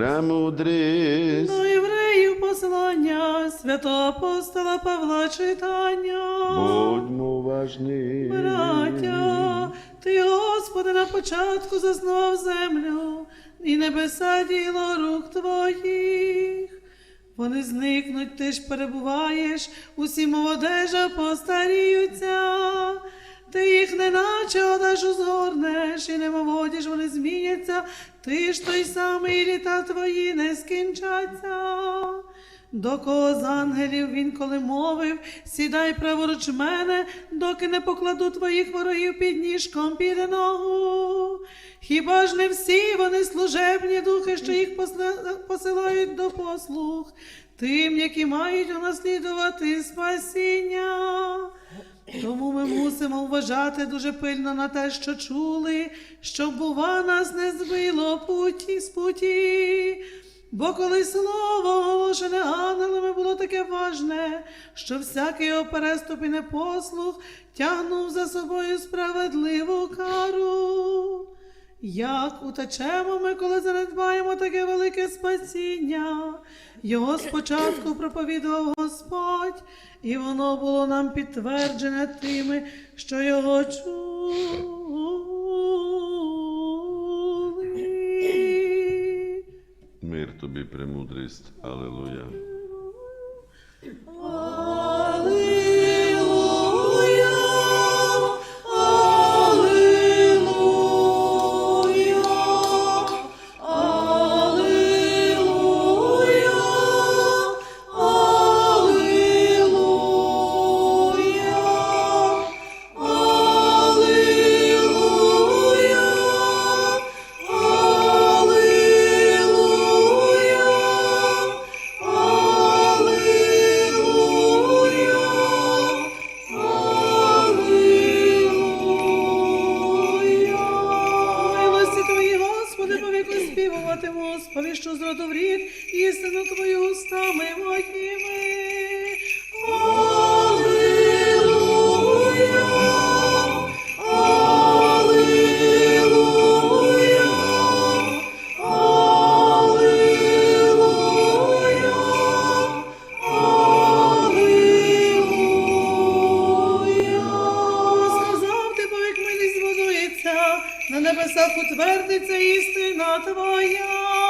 премудрість. До євреїв послання святого апостола Павла читання. Будьмо уважні. Браття, ти, Господи, на початку заснував землю і небеса діло рук твоїх. Вони зникнуть, ти ж перебуваєш, усі молодежа постаріються. Ти їх неначе одежу згорнеш, і немоводіж вони зміняться, ти ж той самий літа твої не скінчаться. До кого з ангелів він коли мовив, сідай праворуч мене, доки не покладу твоїх ворогів під ніжком під ногу. Хіба ж не всі вони служебні духи, що їх посилають до послуг, тим, які мають унаслідувати спасіння? Мусимо вважати дуже пильно на те, що чули, щоб, бува, нас не збило путі з путі. Бо коли слово оголошене ангелами було таке важне, що всякий його переступ і непослух тягнув за собою справедливу кару. Як утечемо ми, коли занедбаємо таке велике спасіння? Його спочатку проповідував Господь, і воно було нам підтверджене тими, що його чули. Мир тобі, премудрість. Аллилуйя. народу в істину твою устами моїми. На небесах утвердиться істина твоя.